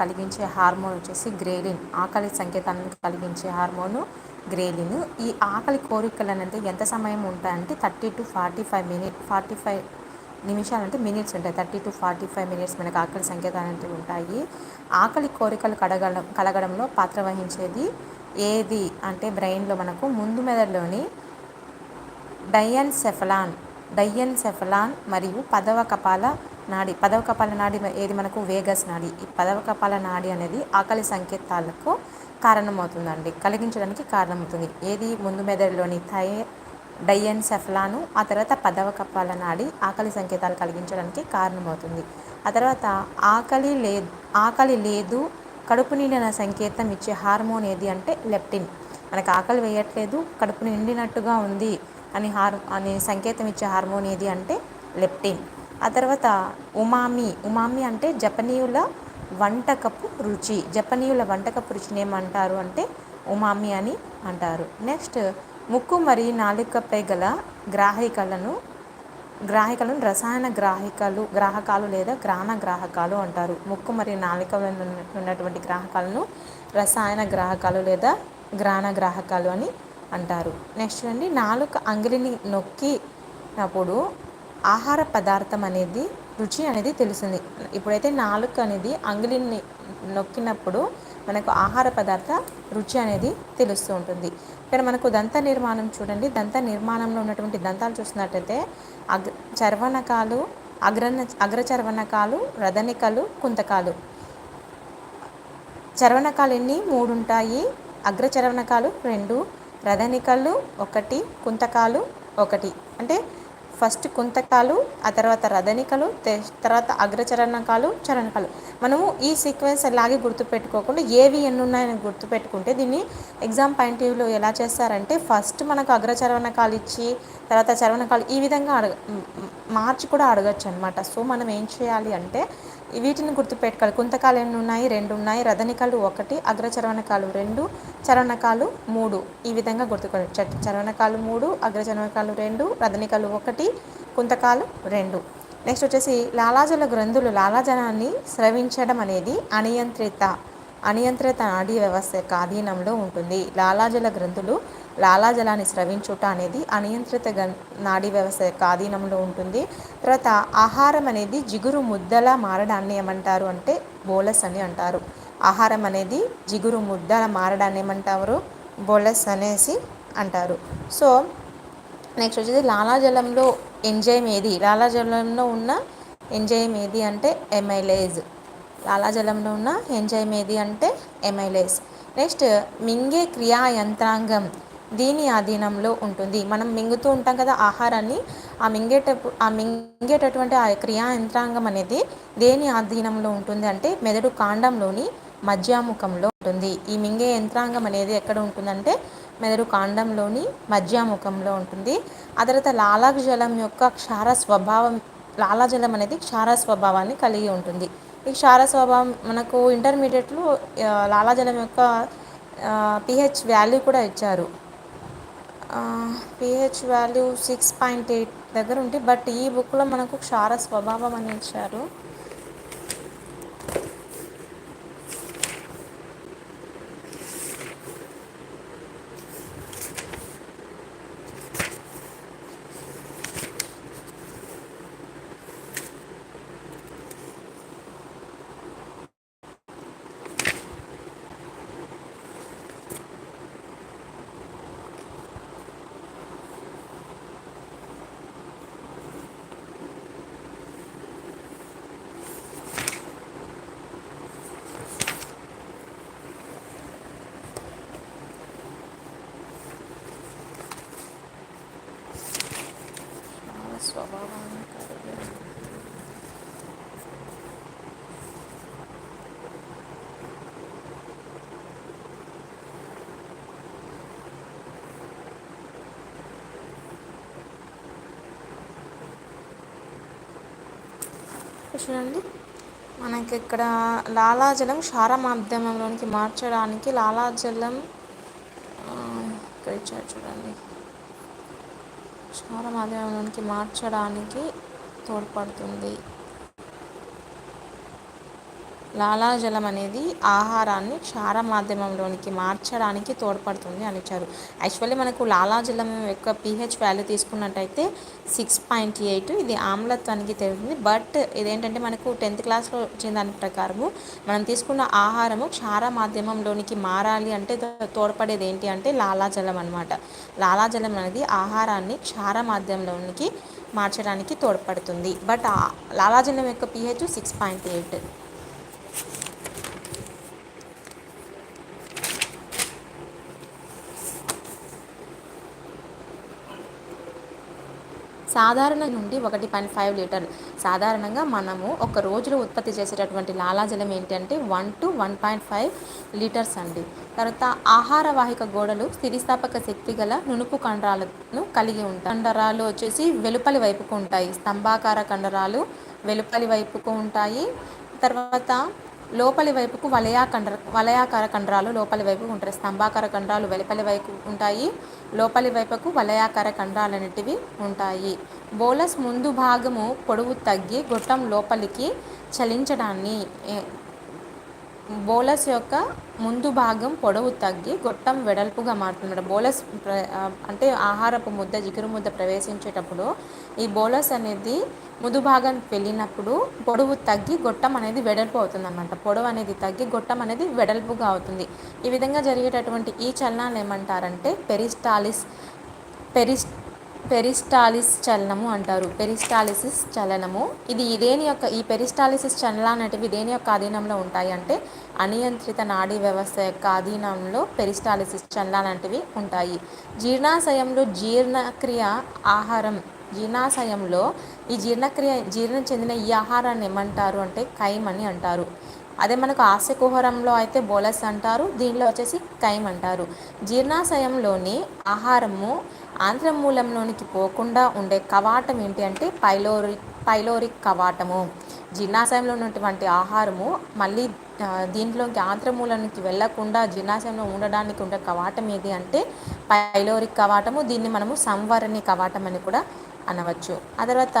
కలిగించే హార్మోన్ వచ్చేసి గ్రేలిన్. ఆకలి సంకేతాలను కలిగించే హార్మోను గ్రేలిన్. ఈ ఆకలి కోరికలు అనేది ఎంత సమయం ఉంటాయంటే thirty to forty five minute forty five నిమిషాలు అంటే మినిట్స్ ఉంటాయి. Thirty to forty five minutes మనకు ఆకలి సంకేతాలు అనేవి ఉంటాయి. ఆకలి కోరికలు కడగడం కలగడంలో పాత్ర వహించేది ఏది అంటే బ్రెయిన్లో మనకు ముందు మెదడులోని డయన్ సెఫలాన్ డయన్ సెఫలాన్ మరియు పదవ కపాల నాడి పదవ కపాల నాడి ఏది మనకు? వేగస్ నాడి. ఈ పదవ కపాల నాడి అనేది ఆకలి సంకేతాలకు కారణమవుతుందండి. కలిగించడానికి కారణమవుతుంది. ఏది? ముందు మెదడులోని థై డయన్సెఫలాను ఆ తర్వాత పదవ కపాల నాడి ఆకలి సంకేతాలు కలిగించడానికి కారణమవుతుంది. ఆ తర్వాత ఆకలి లేదు ఆకలి లేదు కడుపు నిండిన సంకేతం ఇచ్చే హార్మోన్ ఏది అంటే లెప్టిన్. మనకు ఆకలి వేయట్లేదు కడుపు నిండినట్టుగా ఉంది అని హార్ అనే సంకేతం ఇచ్చే హార్మోన్ ఏది అంటే లెప్టిన్. ఆ తర్వాత ఉమామి ఉమామి అంటే జపనీయుల వంటకపు రుచి. జపనీయుల వంటకపు రుచిని ఏమంటారు అంటే ఉమామి అని అంటారు. నెక్స్ట్ ముక్కు మరియు నాలుకపై గల గ్రాహికలను గ్రాహికలను రసాయన గ్రాహికలు గ్రాహకాలు లేదా గ్రాణ గ్రాహకాలు అంటారు. ముక్కు మరియు నాలుక ఉన్నటువంటి గ్రాహకాలను రసాయన గ్రాహకాలు లేదా గ్రాణ గ్రాహకాలు అని అంటారు. నెక్స్ట్ అండి నాలుక అంగిలిని నొక్కినప్పుడు ఆహార పదార్థం అనేది రుచి అనేది తెలుస్తుంది. ఇప్పుడైతే నాలుక అనేది అంగిలిని నొక్కినప్పుడు మనకు ఆహార పదార్థ రుచి అనేది తెలుస్తూ ఉంటుంది. ఇక్కడ మనకు దంత నిర్మాణం చూడండి. దంత నిర్మాణంలో ఉన్నటువంటి దంతాలు చూసినట్టయితే అగ్ చర్వణకాలు అగ్రన అగ్రచర్వణకాలు రథనికలు కుంతకాలు. చర్వణకాలు ఎన్ని? మూడు ఉంటాయి. అగ్రచర్వణకాలు రెండు రథనికలు ఒకటి కుంతకాలు ఒకటి. అంటే ఫస్ట్ కుంతకాలు ఆ తర్వాత రథనికలు తర్వాత అగ్రచరణకాలు చరణకాలు. మనము ఈ సీక్వెన్స్ అలాగే గుర్తుపెట్టుకోకుండా ఏవి ఎన్ని ఉన్నాయని గుర్తుపెట్టుకుంటే దీన్ని ఎగ్జామ్ పాయింట్ వ్యూలో ఎలా చేస్తారంటే ఫస్ట్ మనకు అగ్రచరణకాలు ఇచ్చి తర్వాత చరణకాలు ఈ విధంగా అడగ మార్చి కూడా అడగచ్చు అనమాట సో మనం ఏం చేయాలి అంటే వీటిని గుర్తుపెట్టుకోవాలి. కుంతకాలు ఎన్ని ఉన్నాయి? రెండు ఉన్నాయి. రథనికాలు ఒకటి అగ్రచరణకాలు రెండు చరవణకాలు మూడు. ఈ విధంగా గుర్తుకోవాలి. చరవణకాలు మూడు అగ్రచరణకాలు రెండు రథనికాలు ఒకటి కుంతకాలు రెండు. నెక్స్ట్ వచ్చేసి లాలాజల గ్రంథులు లాలాజలాన్ని స్రవించడం అనేది అనియంత్రిత. అనియంత్రిత నాడీ వ్యవస్థ యొక్క ఆధీనంలో ఉంటుంది. లాలాజల గ్రంథులు లాలాజలాన్ని స్రవించుట అనేది అనియంత్రిత నాడీ వ్యవస్థ యొక్క ఆధీనంలో ఉంటుంది. తర్వాత ఆహారం అనేది జిగురు ముద్దలా మారడాన్ని ఏమంటారు అంటే బోలస్ అని అంటారు. ఆహారం అనేది జిగురు ముద్దల మారడాన్ని ఏమంటారు? బోలస్ అనేసి అంటారు. సో నెక్స్ట్ వచ్చేసి లాలాజలంలో ఎంజైమ్ ఏది? లాలాజలంలో ఉన్న ఎంజైమ్ ఏది అంటే ఎమైలేజ్ లాలాజలంలో ఉన్న ఎంజైమ్ ఏది అంటే ఎమైలేస్. నెక్స్ట్ మింగే క్రియా యంత్రాంగం దీని ఆధీనంలో ఉంటుంది. మనం మింగుతూ ఉంటాం కదా ఆహారాన్ని. ఆ మింగేటప్పుడు ఆ మింగేటటువంటి ఆ క్రియా యంత్రాంగం అనేది దేని ఆధీనంలో ఉంటుంది అంటే మెదడు కాండంలోని మధ్యాముఖంలో ఉంటుంది. ఈ మింగే యంత్రాంగం అనేది ఎక్కడ ఉంటుందంటే మెదడు కాండంలోని మధ్యాముఖంలో ఉంటుంది. ఆ తర్వాత లాలాజలం యొక్క క్షార స్వభావం లాలాజలం అనేది క్షార స్వభావాన్ని కలిగి ఉంటుంది. ఈ క్షార స్వభావం మనకు ఇంటర్మీడియట్లో లాలాజలం యొక్క పిహెచ్ వాల్యూ కూడా ఇచ్చారు. PH value six point eight దగ్గర ఉంది బట్ ఈ బుక్లో మనకు క్షార స్వభావం అని ఇచ్చారు క్షార స్వభావాన్ని కలిగి చూడండి. మనకి ఇక్కడ లాలాజలం క్షార మాధ్యమంలోనికి మార్చడానికి లాలాజలం ఇక్కడ ఇచ్చారు చూడండి. క్షార మాధ్యమంలోనికి మార్చడానికి తోడ్పడుతుంది. లాలాజలం అనేది ఆహారాన్ని క్షార మాధ్యమంలోనికి మార్చడానికి తోడ్పడుతుంది అనిచారు యాక్చువల్లీ మనకు లాలాజలం యొక్క పీహెచ్ వాల్యూ తీసుకున్నట్టయితే సిక్స్ పాయింట్ ఎయిట్ ఇది ఆమ్లత్వానికి తెలుస్తుంది బట్ ఇదేంటంటే మనకు టెన్త్ క్లాస్లో వచ్చిన దాని ప్రకారము మనం తీసుకున్న ఆహారము క్షార మాధ్యమంలోనికి మారాలి అంటే తోడ్పడేది ఏంటి అంటే లాలాజలం అనమాట లాలాజలం అనేది ఆహారాన్ని క్షార మాధ్యమంలోనికి మార్చడానికి తోడ్పడుతుంది. బట్ లాలాజలం యొక్క పిహెచ్ సిక్స్ పాయింట్ ఎయిట్. సాధారణ నుండి ఒకటి పాయింట్ ఫైవ్ లీటర్. సాధారణంగా మనము ఒక రోజులో ఉత్పత్తి చేసేటటువంటి లాలాజలం ఏంటంటే one to one point five litres అండి. తర్వాత ఆహార వాహిక గోడలు స్థితిస్థాపక శక్తి గల నునుపు కండరాలను కలిగి ఉంటాయి. కండరాలు వచ్చేసి వెలుపలి వైపుకు ఉంటాయి. స్తంభాకార కండరాలు వెలుపలి వైపుకు ఉంటాయి. తర్వాత లోపలి వైపుకు వలయా వలయాకార కండరాలు లోపలి వైపు ఉంటాయి. స్తంభాకార కండరాలు వెలుపలి వైపు ఉంటాయి. లోపలి వైపుకు వలయాకార కండరాలు అనేటివి ఉంటాయి. బోలస్ ముందు భాగము పొడవు తగ్గి గొట్టం లోపలికి చలించడాన్ని బోలస్ యొక్క ముందు భాగం పొడవు తగ్గి గొట్టం వెడల్పుగా మారుతున్నాడు బోలస్ అంటే ఆహారపు ముద్ద జిగురు ముద్ద ప్రవేశించేటప్పుడు ఈ బోలస్ అనేది ముదు భాగం వెళ్ళినప్పుడు పొడవు తగ్గి గొట్టం అనేది వెడల్పు అవుతుంది అనమాట పొడవు అనేది తగ్గి గొట్టం అనేది వెడల్పుగా అవుతుంది. ఈ విధంగా జరిగేటటువంటి ఈ చలనాలు ఏమంటారంటే పెరిస్టాలిస్ పెరిస్ పెరిస్టాలిస్ చలనము అంటారు. పెరిస్టాలిసిస్ చలనము. ఇది దేని యొక్క ఈ పెరిస్టాలిసిస్ చలనాలు అనేటివి దేని యొక్క అధీనంలో ఉంటాయి అంటే అనియంత్రిత నాడీ వ్యవస్థ యొక్క అధీనంలో పెరిస్టాలిసిస్ చలనాలంటివి ఉంటాయి. జీర్ణాశయంలో జీర్ణక్రియ ఆహారం జీర్ణాశయంలో ఈ జీర్ణక్రియ జీర్ణం చెందిన ఈ ఆహారాన్ని ఏమంటారు అంటే కైమ్ అని అంటారు. అదే మనకు ఆస్యకుహరంలో అయితే బోలస్ అంటారు దీనిలో వచ్చేసి కైమ్ అంటారు. జీర్ణాశయంలోని ఆహారము ఆంధ్రమూలంలోనికి పోకుండా ఉండే కవాటం ఏంటి అంటే పైలోరిక్ పైలోరిక్ కవాటము. జీర్ణాశయంలో ఉన్నటువంటి ఆహారము మళ్ళీ దీంట్లోకి ఆంత్రమూలానికి వెళ్ళకుండా జీర్ణాశయంలో ఉండడానికి ఉండే కవాటం ఏది అంటే పైలోరిక్ కవాటము. దీన్ని మనము సంవరణి కవాటం అని కూడా అనవచ్చు. ఆ తర్వాత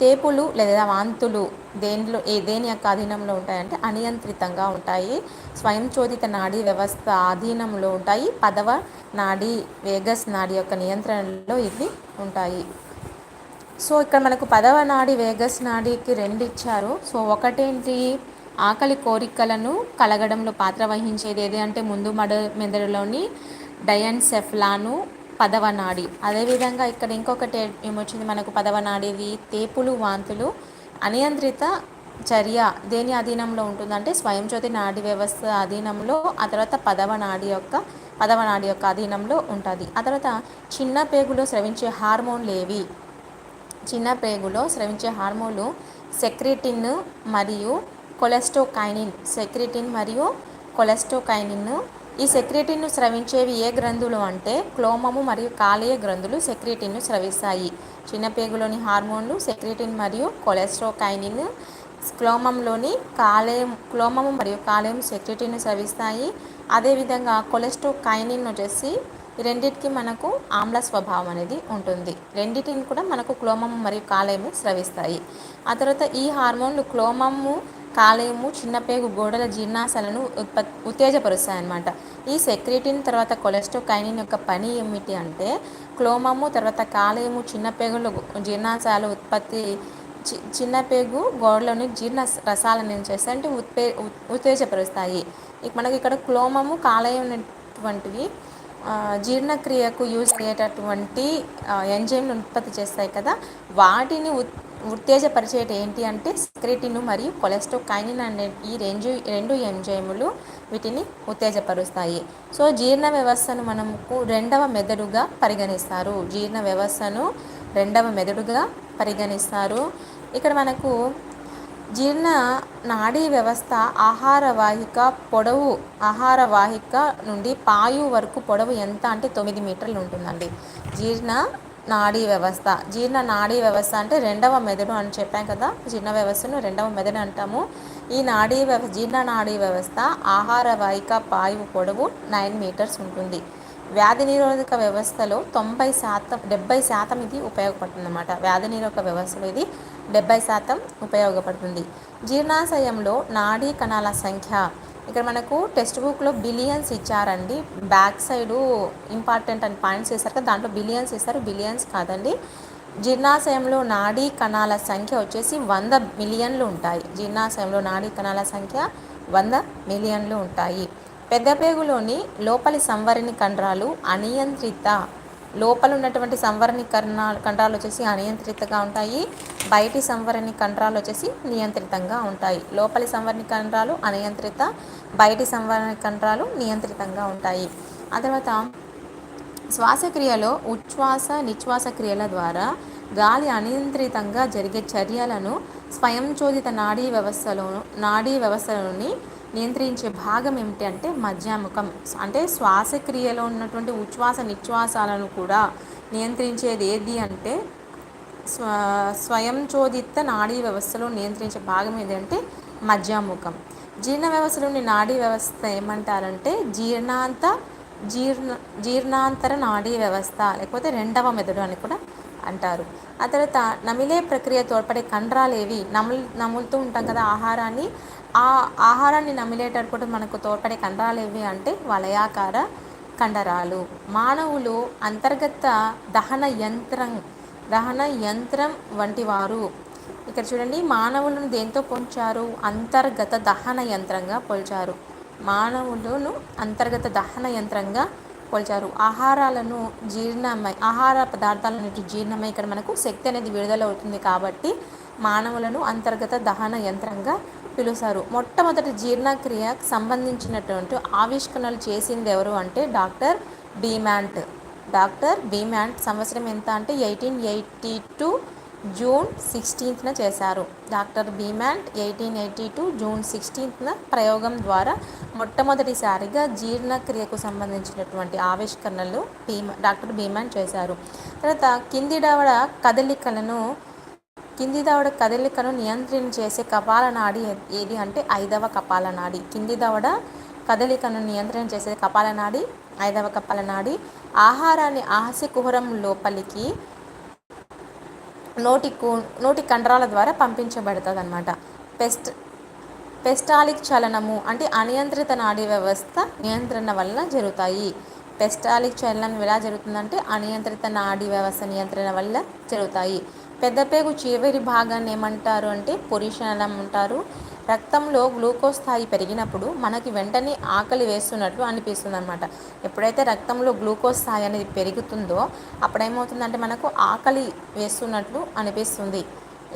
తేపులు లేదా వాంతులు దేనిలో ఏ దేని యొక్క అధీనంలో ఉంటాయంటే అనియంత్రితంగా ఉంటాయి. స్వయంచోదిత నాడీ వ్యవస్థ ఆధీనంలో ఉంటాయి. పదవ నాడీ వేగస్ నాడీ యొక్క నియంత్రణలో ఇవి ఉంటాయి. సో ఇక్కడ మనకు పదవ నాడి వేగస్ నాడీకి రెండు ఇచ్చారు. సో ఒకటేంటి? ఆకలి కోరికలను కలగడంలో పాత్ర వహించేది ఏది? అంటే ముందు మడ మెదడులోని డయన్సెఫ్లాను పదవ నాడి అదేవిధంగా ఇక్కడ ఇంకొకటి ఏమొచ్చింది మనకు పదవ నాడిది తేపులు వాంతులు అనియంత్రిత చర్య దేని అధీనంలో ఉంటుందంటే స్వయంజ్యోతి నాడి వ్యవస్థ అధీనంలో ఆ తర్వాత పదవ నాడి యొక్క పదవ నాడి యొక్క అధీనంలో ఉంటుంది. ఆ తర్వాత చిన్న పేగులో స్రవించే హార్మోన్లు ఏవి చిన్న పేగులో స్రవించే హార్మోన్లు సెక్రిటిన్ మరియు కొలెస్టోకైనిన్ సెక్రిటిన్ మరియు కొలెస్టోకైనిన్ ఈ సెక్రెటిన్ను స్రవించేవి ఏ గ్రంథులు అంటే క్లోమము మరియు కాలేయ గ్రంథులు సెక్రెటిన్ను స్రవిస్తాయి. చిన్నపేగులోని హార్మోన్లు సెక్రెటిన్ మరియు కొలెస్ట్రోకైనిన్ క్లోమంలోని కాలేయం క్లోమము మరియు కాలేయం సెక్రెటిన్ను స్రవిస్తాయి. అదేవిధంగా కొలెస్ట్రోకైనిన్ వచ్చేసి రెండింటికి మనకు ఆమ్ల స్వభావం అనేది ఉంటుంది. రెండింటిని కూడా మనకు క్లోమము మరియు కాలేయము స్రవిస్తాయి. ఆ తర్వాత ఈ హార్మోన్లు క్లోమము కాలేయము చిన్నపేగు గోడల జీర్ణాశలను ఉత్పత్ ఉత్తేజపరుస్తాయి అన్నమాట ఈ సెక్రిటిన్ తర్వాత కొలెస్ట్రోకైనిన్ యొక్క పని ఏమిటి అంటే క్లోమము తర్వాత కాలేయము చిన్నపేగుల జీర్ణాశయాలు ఉత్పత్తి చి చిన్నపేగు గోడలోని జీర్ణ రసాలను ఏం చేస్తాయి అంటే ఉత్పే ఉత్తేజపరుస్తాయి. మనకి ఇక్కడ క్లోమము కాలేయం వంటివి జీర్ణక్రియకు యూజ్ అయ్యేటటువంటి ఎంజైమ్లు ఉత్పత్తి చేస్తాయి కదా వాటిని ఉత్ ఉత్తేజపరిచేటి ఏంటి అంటే స్క్రిటిన్ మరియు కొలెస్ట్రోకైనిన్ అనే ఈ రెండు రెండు ఎంజైములు వీటిని ఉత్తేజపరుస్తాయి. సో జీర్ణ వ్యవస్థను మనకు రెండవ మెదడుగా పరిగణిస్తారు. జీర్ణ వ్యవస్థను రెండవ మెదడుగా పరిగణిస్తారు. ఇక్కడ మనకు జీర్ణ నాడీ వ్యవస్థ ఆహార వాహిక పొడవు ఆహార వాహిక నుండి పాయు వరకు పొడవు ఎంత అంటే తొమ్మిది మీటర్లు ఉంటుందండి. జీర్ణ నాడీ వ్యవస్థ. జీర్ణ నాడీ వ్యవస్థ అంటే రెండవ మెదడు అని చెప్పాం కదా. జీర్ణ వ్యవస్థను రెండవ మెదడు అంటాము. ఈ నాడీ వ్యవ జీర్ణ నాడీ వ్యవస్థ ఆహార వాయిక పాయువు పొడవు నైన్ మీటర్స్ ఉంటుంది. వ్యాధి నిరోధక వ్యవస్థలో తొంభై శాతం డెబ్బై శాతం ఇది ఉపయోగపడుతుంది అన్నమాట వ్యాధి నిరోధక వ్యవస్థలో ఇది డెబ్బై శాతం ఉపయోగపడుతుంది. జీర్ణాశయంలో నాడీ కణాల సంఖ్య ఇక్కడ మనకు టెక్స్ట్ బుక్లో బిలియన్స్ ఇచ్చారండి. బ్యాక్ సైడు ఇంపార్టెంట్ అని పాయింట్స్ ఇస్తారు కదా దాంట్లో బిలియన్స్ ఇస్తారు బిలియన్స్ కాదండి. జీర్ణాశయంలో నాడీ కణాల సంఖ్య వచ్చేసి వంద మిలియన్లు ఉంటాయి. జీర్ణాశయంలో నాడీ కణాల సంఖ్య వంద మిలియన్లు ఉంటాయి. పెద్దపేగులోని లోపలి సంవరణి కండరాలు అనియంత్రిత లోపల ఉన్నటువంటి సంవరణి కర్ణ కండరాలు వచ్చేసి అనియంత్రితగా ఉంటాయి. బయటి సంవరణి కండరాలు వచ్చేసి నియంత్రితంగా ఉంటాయి. లోపలి సంవరణి కండరాలు అనియంత్రిత బయటి సంవరణి కండరాలు నియంత్రితంగా ఉంటాయి. ఆ తర్వాత శ్వాసక్రియలో ఉచ్ఛ్వాస నిశ్వాస క్రియల ద్వారా గాలి అనియంత్రితంగా జరిగే చర్యలను స్వయంచోదిత నాడీ వ్యవస్థలో నాడీ వ్యవస్థలోని నియంత్రించే భాగం ఏమిటి అంటే మధ్యాముఖం అంటే శ్వాసక్రియలో ఉన్నటువంటి ఉచ్ఛ్వాస నిశ్వాసాలను కూడా నియంత్రించేది ఏది అంటే స్వ స్వయంచోదిత నాడీ వ్యవస్థలో నియంత్రించే భాగం ఏదంటే మధ్యాముఖం జీర్ణ వ్యవస్థలోని నాడీ వ్యవస్థ ఏమంటారంటే జీర్ణాంత జీర్ణ జీర్ణాంతర నాడీ వ్యవస్థ లేకపోతే రెండవ మెదడు అని కూడా అంటారు. ఆ తర్వాత నమిలే ప్రక్రియ తోడ్పడే కండరాలు ఏవి? నములు నములుతూ ఉంటాం కదా ఆహారాన్ని. ఆ ఆహారాన్ని నమిలేటప్పుడు మనకు తోడ్పడే కండరాలు ఏవి అంటే వలయాకార కండరాలు. మానవులు అంతర్గత దహన యంత్రం దహన యంత్రం వంటి వారు ఇక్కడ చూడండి మానవులను దేంతో పోల్చారు? అంతర్గత దహన యంత్రంగా పోల్చారు. మానవులను అంతర్గత దహన యంత్రంగా పోల్చారు. ఆహారాలను జీర్ణమై ఆహార పదార్థాలను జీర్ణమై ఇక్కడ మనకు శక్తి అనేది విడుదల అవుతుంది కాబట్టి మానవులను అంతర్గత దహన యంత్రంగా పిలుస్తారు. మొట్టమొదటి జీర్ణక్రియకు సంబంధించినటువంటి ఆవిష్కరణలు చేసింది ఎవరు అంటే డాక్టర్ బీమ్యాంట్ డాక్టర్ బీమ్యాంట్ సంవత్సరం ఎంత అంటే eighteen eighty two June sixteenth చేశారు. Doctor Beaumont eighteen eighty two June sixteenth ప్రయోగం ద్వారా మొట్టమొదటిసారిగా జీర్ణక్రియకు సంబంధించినటువంటి ఆవిష్కరణలు బీమా డాక్టర్ భీమాన్ చేశారు. తర్వాత కింది డవడ కదలికలను కింది దవడ కదలికను నియంత్రణ చేసే కపాలనాడి ఏది అంటే ఐదవ కపాలనాడి కింది దవడ కదలికను నియంత్రణ చేసే కపాలనాడి ఐదవ కపాల నాడి. ఆహారాన్ని ఆహాస్య కుహరం లోపలికి నోటి నోటి కండరాల ద్వారా పంపించబడుతుంది అనమాట పెస్ట్ పెస్టాలిక్ చలనము అంటే అనియంత్రిత నాడీ వ్యవస్థ నియంత్రణ వల్ల జరుగుతాయి. పెస్టాలిక్ చలనం ఎలా జరుగుతుందంటే అనియంత్రిత నాడీ వ్యవస్థ నియంత్రణ వల్ల జరుగుతాయి. పెద్దపేగు చివరి భాగాన్ని ఏమంటారు అంటే పొరిషనలం అంటారు. రక్తంలో గ్లూకోజ్ స్థాయి పెరిగినప్పుడు మనకి వెంటనే ఆకలి వేస్తున్నట్లు అనిపిస్తుంది అనమాట ఎప్పుడైతే రక్తంలో గ్లూకోజ్ స్థాయి అనేది పెరుగుతుందో అప్పుడేమవుతుందంటే మనకు ఆకలి వేస్తున్నట్లు అనిపిస్తుంది.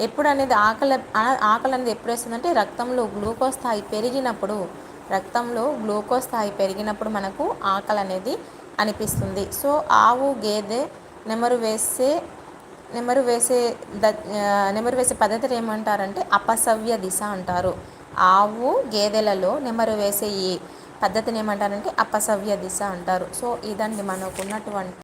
ఎప్పుడు అనేది ఆకలి ఆకలి అనేది ఎప్పుడు వేస్తుందంటే రక్తంలో గ్లూకోజ్ స్థాయి పెరిగినప్పుడు రక్తంలో గ్లూకోజ్ స్థాయి పెరిగినప్పుడు మనకు ఆకలి అనేది అనిపిస్తుంది. సో ఆవు గేదె నెమరు వేసే నెమరు వేసే ద నెమరు వేసే పద్ధతిని ఏమంటారంటే అపసవ్య దిశ అంటారు. ఆవు గేదెలలో నెమరు వేసే ఈ పద్ధతిని ఏమంటారంటే అపసవ్య దిశ అంటారు. సో ఇదండి మనకు ఉన్నటువంటి